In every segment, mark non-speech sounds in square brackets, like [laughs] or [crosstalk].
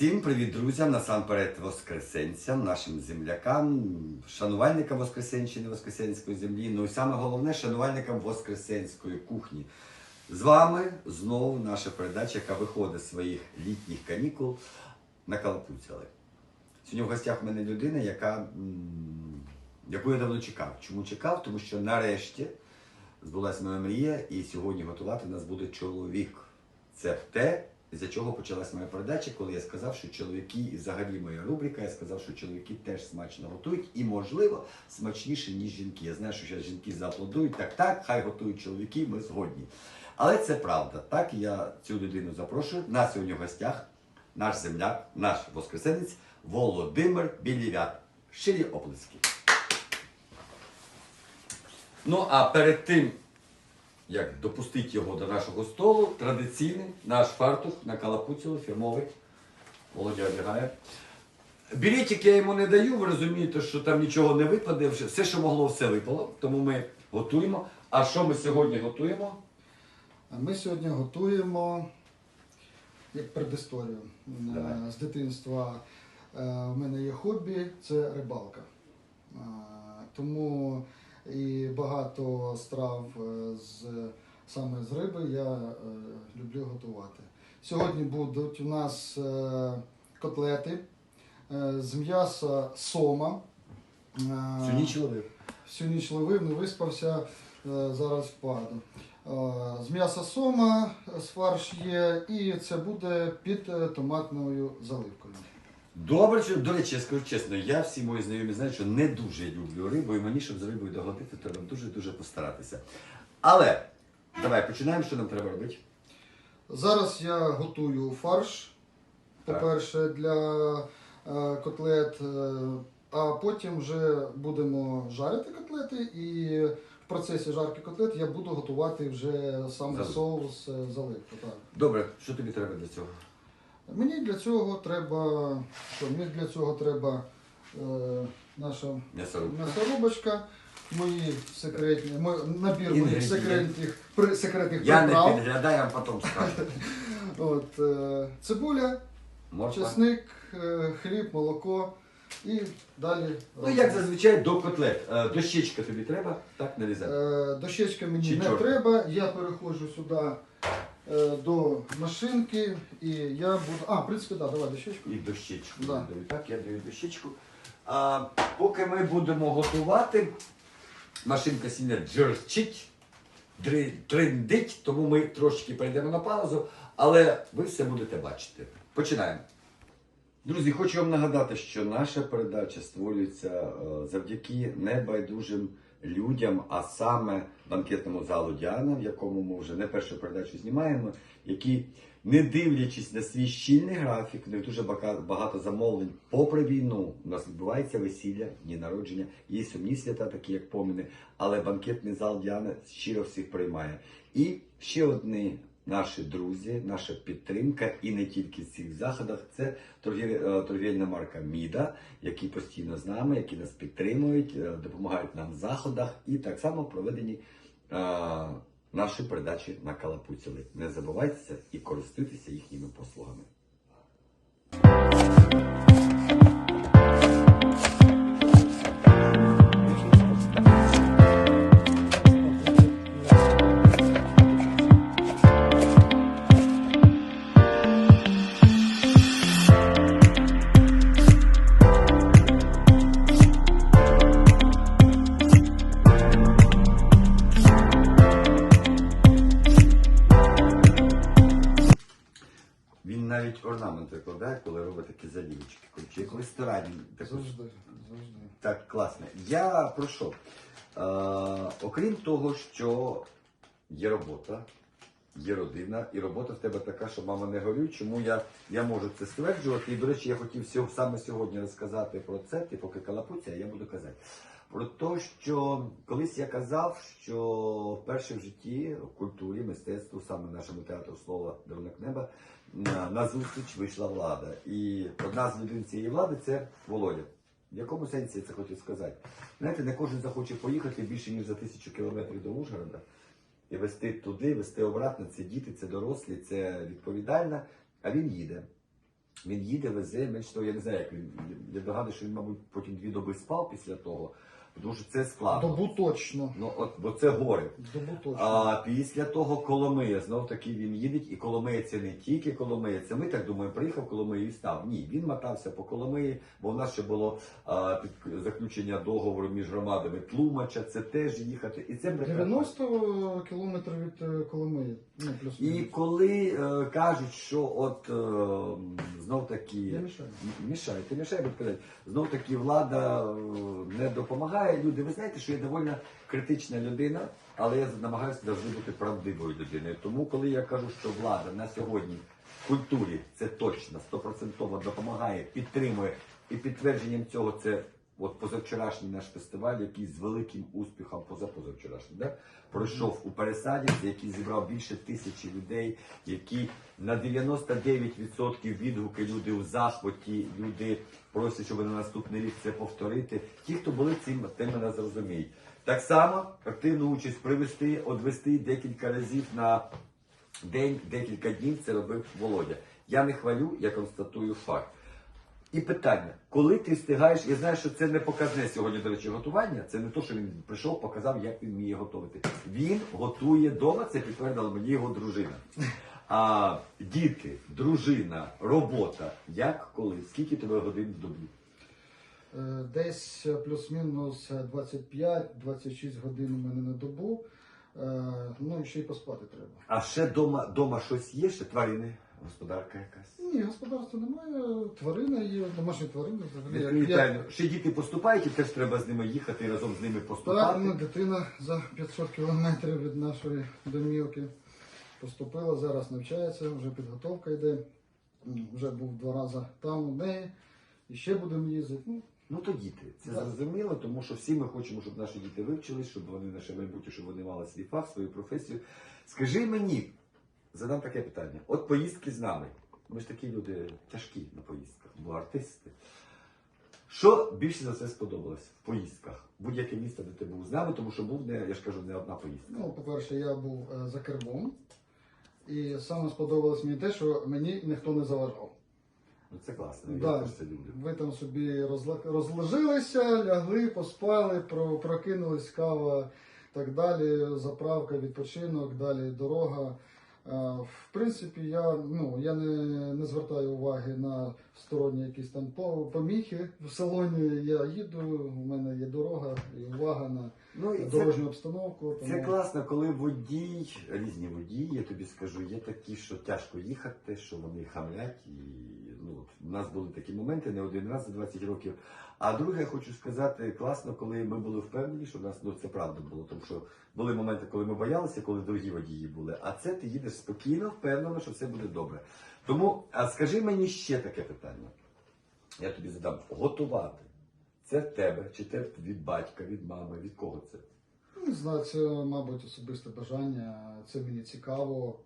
Всім привіт, друзям! Насамперед воскресенцям, нашим землякам, шанувальникам Воскресенщини, Воскресенської землі. Ну і саме головне шанувальникам Воскресенської кухні. З вами знову наша передача, яка виходить з своїх літніх канікул на Калапуцяли. Сьогодні в гостях в мене людина, яка, яку я давно чекав. Чому чекав? Тому що нарешті збулася моя мрія, і сьогодні готувати нас буде чоловік. Це те, з чого почалась моя передача, коли я сказав, що чоловіки, і взагалі моя рубрика, я сказав, що чоловіки теж смачно готують і, можливо, смачніше, ніж жінки. Я знаю, що зараз жінки зааплодують, так, так, хай готують чоловіки, ми згодні. Але це правда. Так, я цю людину запрошую. На сьогодні в гостях наш земляк, наш воскресенець Володимир Білівят. Щирі оплески. Ну а перед тим, як допустити його до нашого столу, традиційний наш фартух на калапуцілу фірмовий. Володя одягає. Білетик я йому не даю, ви розумієте, що там нічого не випаде, все, що могло, все випало. Тому ми готуємо. А що ми сьогодні готуємо? Ми сьогодні готуємо як предісторію. Е, Давай. З дитинства е, в мене є хобі це рибалка. Е, Тому і багато страв е, з, саме з риби я е, люблю готувати. Сьогодні будуть у нас е, котлети е, з м'яса сома. Е, Всю ніч ловив. Всю ніч ловив, не виспався, е, зараз впаду. З м'яса сома з фарш є, і це буде під томатною заливкою. Добре, що, до речі, я скажу чесно, я всі мої знайомі знають, що не дуже люблю рибу, і мені, щоб з рибою догодити, треба дуже-дуже постаратися. Але давай починаємо, що нам треба робити. Зараз я готую фарш, по-перше, для е, котлет, е, а потім вже будемо жарити котлети, і в процесі жарки котлет я буду готувати вже саме Заливку. соус е, заливку. Так. Добре, що тобі треба для цього? Мені для цього треба. Що, мені для цього треба е, наша М'ясорубка. м'ясорубочка, мої секретні, мой набір моїх секретних, при, секретних Я не приправ. підглядаю, а потім скажу. [laughs] От, е, цибуля, Морква. чесник, е, хліб, молоко і далі. Ну, як зазвичай до котлет. Е, Дощечка тобі треба, так нарізати. Е, Дощечка мені Чи не чорт? треба. Я переходжу сюди до машинки і я буду. А, в принципі, так, да, давай дощечку. І дощечку. Да. я даю. Так, я даю дощечку. А, поки ми будемо готувати, машинка сильно джерчить, триндить, тому ми трошки перейдемо на паузу, але ви все будете бачити. Починаємо. Друзі, хочу вам нагадати, що наша передача створюється е, завдяки небайдужим людям, а саме банкетному залу Діана, в якому ми вже не першу передачу знімаємо, які, не дивлячись на свій щільний графік, не дуже багато замовлень попри війну. У нас відбувається весілля, дні народження, є сумні свята, такі як поміни, але банкетний зал Діана щиро всіх приймає. І ще одні наші друзі, наша підтримка, і не тільки в цих заходах, це е, торгівельна марка Міда, які постійно з нами, які нас підтримують, е, допомагають нам в заходах і так само в проведенні е, нашої передачі на Калапуцяли. Не забувайтеся і користуйтеся їхніми послугами. Орнамент викладає, коли робить такі залівочки. Коротше, як в ресторані. таку Завжди, завжди. Так, класно. Я про що? Е, окрім того, що є робота, є родина, і робота в тебе така, що мама не горюй, чому я, я можу це стверджувати. І, до речі, я хотів саме сьогодні розказати про це, ти поки калапуця, я буду казати. Про те, що колись я казав, що вперше в житті, в культурі, мистецтву, саме нашому театру слова Дарунок неба, на, зустріч вийшла влада. І одна з людей цієї влади це Володя. В якому сенсі я це хочу сказати? Знаєте, не кожен захоче поїхати більше, ніж за тисячу кілометрів до Ужгорода і вести туди, вести обратно. Це діти, це дорослі, це відповідально. А він їде. Він їде, везе, менше того, я не знаю, як він. Я догадую, що він, мабуть, потім дві доби спав після того, що це складно. Добу точно. Ну, от, бо це гори. Добу точно. А після того Коломия, знов таки він їде, і Коломия це не тільки Коломия, це ми так думаємо, приїхав Коломию і став. Ні, він мотався по Коломиї, бо в нас ще було а, під заключення договору між громадами Тлумача, це теж їхати. І це прекрасно. 90 кілометрів від е, Коломиї. Ну, плюс І коли е, кажуть, що от е, знов таки мішаю. М- мішає, ти мішає, буду знов таки влада е, не допомагає. Люди, ви знаєте, що я доволі критична людина, але я намагаюся завжди бути правдивою людиною. Тому, коли я кажу, що влада на сьогодні в культурі це точно стопроцентово допомагає, підтримує, і підтвердженням цього це. От позавчорашній наш фестиваль, який з великим успіхом, позапозавчорашній, да? пройшов у Пересадівці, який зібрав більше тисячі людей, які на 99% відгуки люди у захваті, люди просять, щоб на наступний рік це повторити. Ті, хто були цим, те мене зрозуміють. Так само активну участь привести, одвести декілька разів на день, декілька днів це робив Володя. Я не хвалю, я констатую факт. І питання, коли ти встигаєш, я знаю, що це не показне сьогодні, до речі, готування. Це не то, що він прийшов, показав, як він вміє готувати. Він готує вдома, це підтвердила мені його дружина. А діти, дружина, робота, як коли? Скільки тебе годин в добі? Е, Десь плюс-мінус 25-26 годин у мене на добу. Е, Ну і ще й поспати треба. А ще дома, дома щось є, ще тварини, господарка якась. Ні, господарства немає, тварина є, домашні тварини взагалі. як-. Ще діти поступають, і теж треба з ними їхати і разом з ними Так, поступати. ну, дитина за 500 кілометрів від нашої домівки поступила, зараз навчається, вже підготовка йде. М, Вже був два рази там у неї. І ще будемо їздити. Ну, Ну то діти, це Да. зрозуміло, тому що всі ми хочемо, щоб наші діти вивчились, щоб вони наше майбутнє, щоб вони мали свій фах, свою професію. Скажи мені, задам таке питання: от поїздки з нами. Ми ж такі люди тяжкі на поїздках, бо артисти. Що більше за все сподобалось в поїздках? Будь-яке місто, де ти був з нами, тому що був не, я ж кажу, не одна поїздка. ну, по-перше, я був е, за кермом. І саме сподобалось мені те, що мені ніхто не заважав. Ну це класно, Да. я теж це люблю. Ви там собі розла- розложилися, лягли, поспали, про- прокинулись, кава, так далі, заправка, відпочинок, далі дорога. Е, В принципі, я, ну, я не, не звертаю уваги на сторонні якісь там по- поміхи. В салоні я їду, у мене є дорога і увага на Ну, і це дорожню обстановку. Це класно, коли водій, різні водії, я тобі скажу, є такі, що тяжко їхати, що вони хамлять. І ну, у нас були такі моменти не один раз за 20 років. А друге, я хочу сказати, класно, коли ми були впевнені, що в нас ну, це правда було. Тому що були моменти, коли ми боялися, коли другі водії були. А це ти їдеш спокійно, впевнено, що все буде добре. Тому, а скажи мені ще таке питання. Я тобі задам готувати. Це в тебе, чи те від батька, від мами, від кого це? Не знаю, це, мабуть, особисте бажання. Це мені цікаво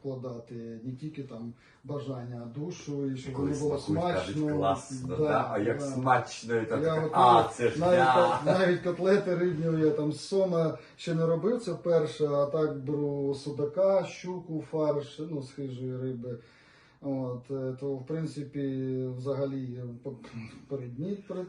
вкладати не тільки там бажання, а душу, і щоб воно було смачно. класно, да, Да, а як да. смачно, і так, Я так, а, це ж навіть, я. навіть котлети рибні, я там сома ще не робив це вперше, а так беру судака, щуку, фарш, ну, з хижої риби. От, е, то, в принципі, взагалі, по- перед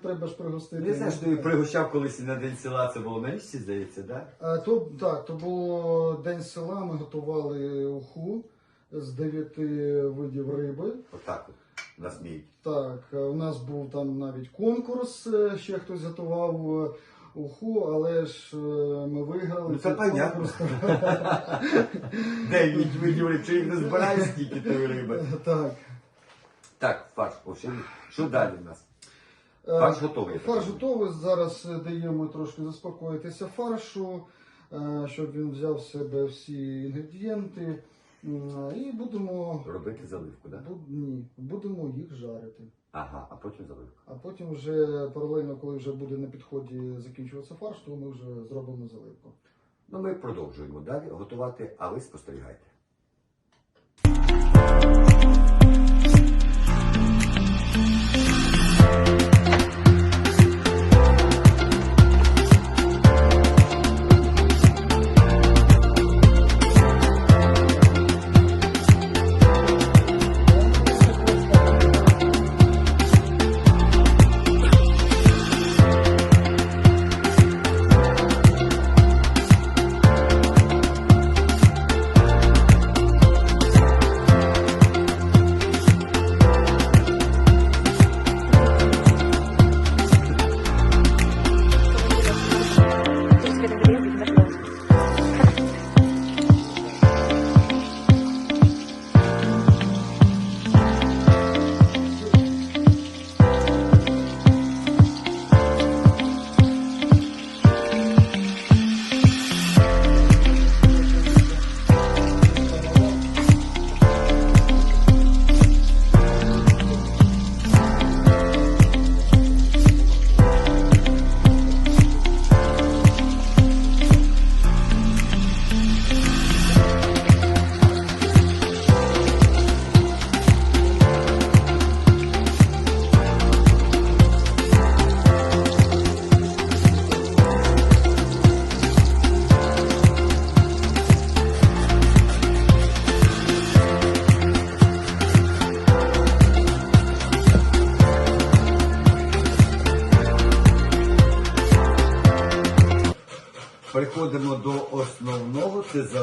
треба ж пригостити. Не знаю, що ти пригощав колись на день села, це було на місці, здається, да? А, То, так, то було День села, ми готували уху з дев'яти видів риби. Отак от, насміють. Так, е, у нас був там навіть конкурс, е, ще хтось готував е, уху, але ж е, ми виграли. Ну, це понятно. конкурс. Дев'ять чи їх не збирає стільки тої риби. [laughs] Так. Так, фарш, о, що, що далі в нас? Е, Фарш готовий, так Фарш готовий. Зараз е, даємо трошки заспокоїтися фаршу, е, щоб він взяв в себе всі інгредієнти. І будемо, Робити заливку, да? бу- ні, будемо їх жарити. Ага, а потім заливку. А потім вже паралельно, коли вже буде на підході закінчуватися фарш, то ми вже зробимо заливку. Ну, ми продовжуємо далі готувати, а ви спостерігайте.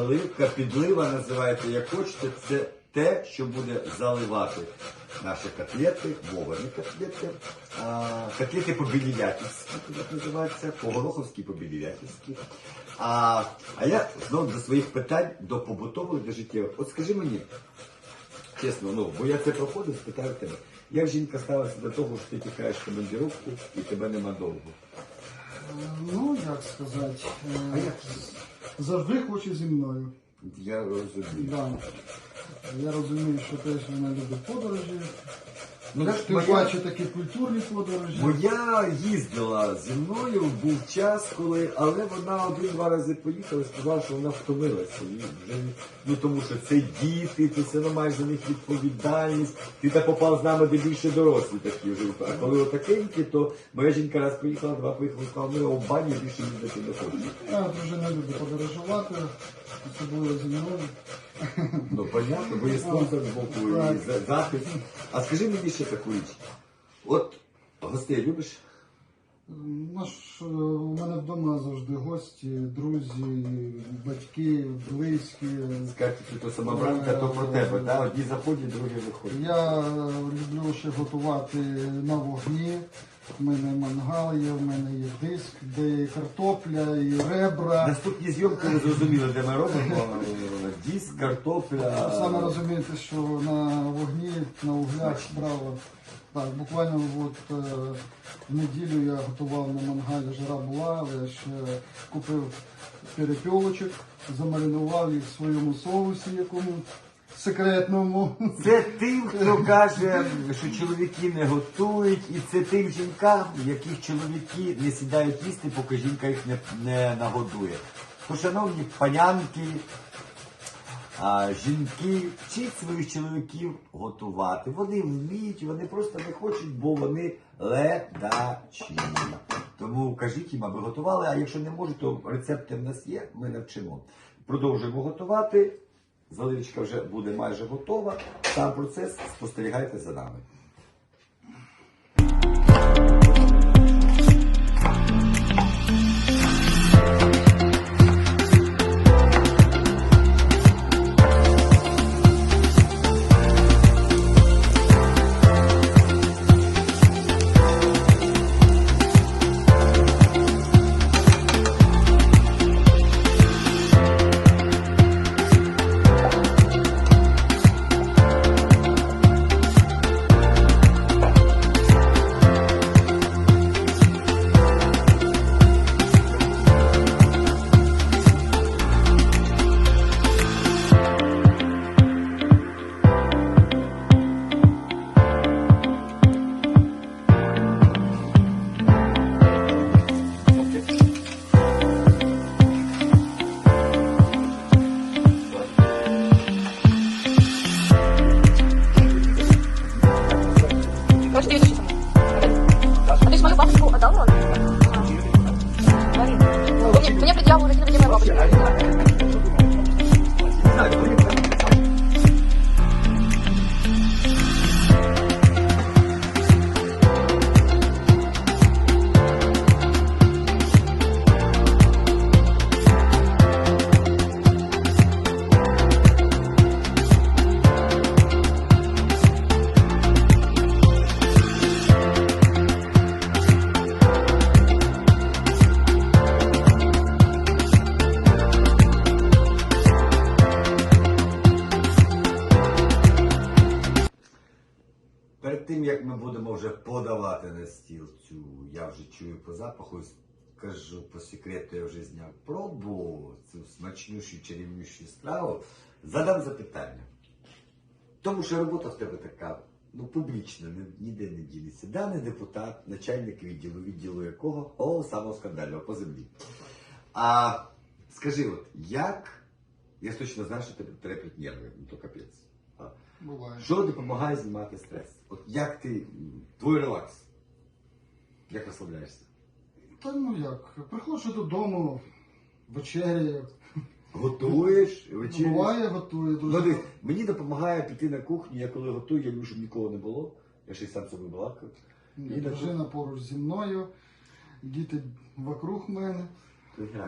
Заливка, підлива називається як хочете. Це те, що буде заливати наші котлети, вовані котлети, а, котлети по-білівятівськи, як називається, по-гороховськи, по-білівятівськи. А, а я знову до своїх питань, до побутових, до життєвих. От скажи мені, чесно, ну, бо я це проходив, спитаю тебе. Як жінка ставиться до того, що ти тікаєш командировку і тебе нема довго? Е, Ну, як сказати, е, А як? завжди хоче зі мною. Я розумію. Да. Я розумію, що теж вона любить подорожі. Ну, Тим моя, паче такі культурні подорожі. моя їздила зі мною, був час, коли, але вона один-два рази поїхала і сказала, що вона втомилася. І вже, ну тому що це діти, ти все одно маєш за них відповідальність. Ти так попав з нами, де більше дорослі такі вже. А коли отакенькі, то моя жінка раз поїхала, два поїхала, сказала, ми в бані більше їздити не хочемо. Я дружина любить подорожувати, особливо зі мною. Ну, понятно, бо є спонсор з боку і захист. А скажи мені ще таку річ. От гостей любиш? Наш, е, у мене вдома завжди гості, друзі, батьки, близькі. Скажете, що то самобранка, то про тебе, да? Одні заходять, другі виходять. Я люблю ще готувати на вогні. У мене мангал є, в мене є диск, де і картопля, і ребра. Наступні зйомки ви зрозуміли, де ми робимо. Діск, картопля. Саме розумієте, що на вогні, на углях справа. Так, буквально от, е, в неділю я готував на мангалі, жара була, але я ще купив перепілочок, замаринував їх в своєму соусі якому секретному. Це тим, хто каже, що чоловіки не готують, і це тим жінкам, яких чоловіки не сідають їсти, поки жінка їх не, не нагодує. То, шановні панянки, а, жінки, вчіть своїх чоловіків готувати. Вони вміють, вони просто не хочуть, бо вони ледачі. Тому кажіть їм, аби готували, а якщо не можуть, то рецепти в нас є, ми навчимо. Продовжуємо готувати. Заливочка вже буде майже готова. Сам процес спостерігайте за нами. Цю, я вже чую по запаху, скажу по секрету, я вже зняв пробу, цю смачнющу чарівнющу страву, задам запитання. Тому що робота в тебе така, ну, публічна, ні- ніде не ділиться. Даний депутат, начальник відділу, відділу якого, о, самого скандального по землі. А скажи, от як, я точно знаю, що тебе треплять нерви, ну то капець. Буває. що допомагає знімати стрес? От як ти, твій релакс? Як розслабляєшся? Та ну як, приходжу додому, вечеряю, Готуєш, вечеряєш? буває, готую дуже. Ну, мені допомагає піти на кухню, я коли готую, я люблю, щоб нікого не було. Я ще й сам собі балакаю. Ні, Дружина поруч зі мною, діти вокруг мене.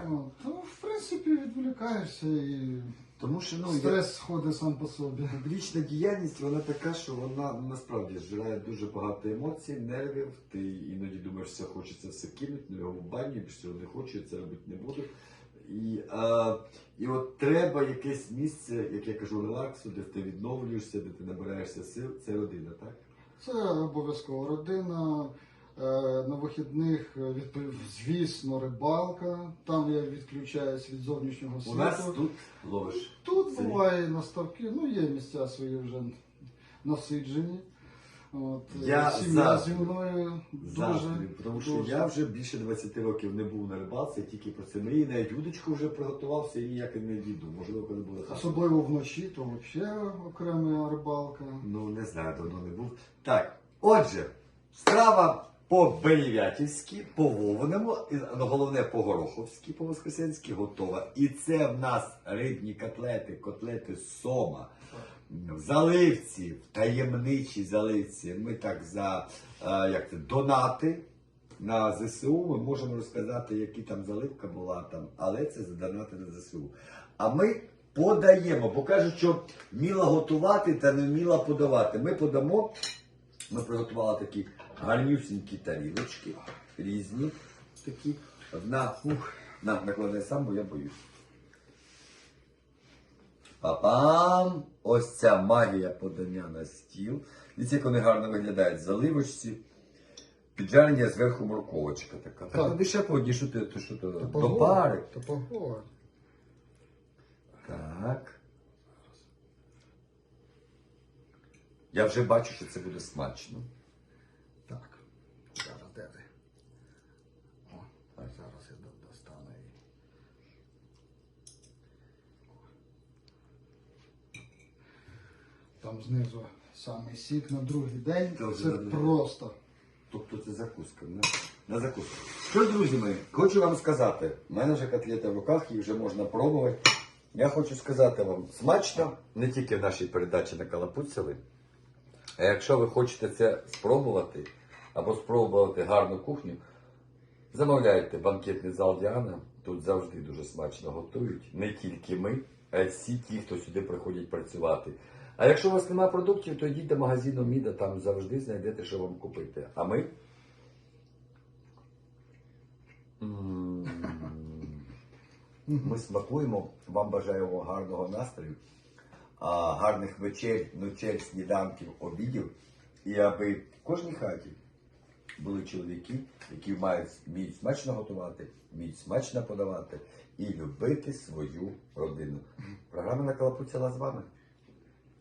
Ну, то, в принципі, відволікаєшся і Тому що ну, я- стрес сходить сам по собі. Публічна діяльність вона така, що вона насправді зжирає дуже багато емоцій, нервів. Ти іноді думаєш, що хочеться все кинути, ну його в баню, більше цього не хочу, я це робити не буду. І, а, і от треба якесь місце, як я кажу, релаксу, де ти відновлюєшся, де ти набираєшся сил. Це родина, так? Це обов'язково родина. Е, На вихідних, е, відпов- звісно, рибалка. Там я відключаюсь від зовнішнього У нас тут ловиш. Тут Це- буває наставки, ну є місця свої вже насиджені. От, Я е, сім'я завжди- зі мною дуже. тому що дуже. я вже більше 20 років не був на рибалці, тільки про це мрію, навіть удочку вже приготувався і ніяк і не дійду. Можливо, коли буде хата. Особливо вночі, то взагалі окрема рибалка. Ну, не знаю, давно не був. Так, отже, страва по-белівятівськи, по вовному, і, ну, головне по гороховськи, по воскресенськи готова. І це в нас рибні котлети, котлети сома. В заливці, в таємничій заливці. Ми так за е, як це, донати на ЗСУ. Ми можемо розказати, які там заливка була там, але це за донати на ЗСУ. А ми подаємо, бо кажуть, що вміла готувати та не вміла подавати. Ми подамо. Ми приготували такі гарнюсінькі тарілочки, різні такі. Одна, ух, на, накладай сам, бо я боюсь. Папам! Ось ця магія подання на стіл. Дивіться, як вони гарно виглядають. Заливочці. Піджарення зверху морковочка така. Так, ну ще по одній, що ти, то що то, до пари. та погодь. Так. Я вже бачу, що це буде смачно. Так. Зараз де ти? О, а зараз я до- достану її. Там знизу самий сік на другий день. Це Це просто. Тобто це закуска, не? На закуску. Що, друзі мої, хочу вам сказати, в мене вже котлета в руках, їх вже можна пробувати. Я хочу сказати вам, смачно не тільки в нашій передачі на Калапуцели, а якщо ви хочете це спробувати або спробувати гарну кухню, замовляйте банкетний зал Діана. Тут завжди дуже смачно готують. Не тільки ми, а й всі ті, хто сюди приходять працювати. А якщо у вас немає продуктів, то йдіть до магазину Міда, там завжди знайдете, що вам купити. А ми. Ми смакуємо. Вам бажаємо гарного настрою, гарних вечер, ночей, сніданків, обідів. І аби в кожній хаті були чоловіки, які мають вміють смачно готувати, вміють смачно подавати і любити свою родину. Програма на Калапуцяла з вами.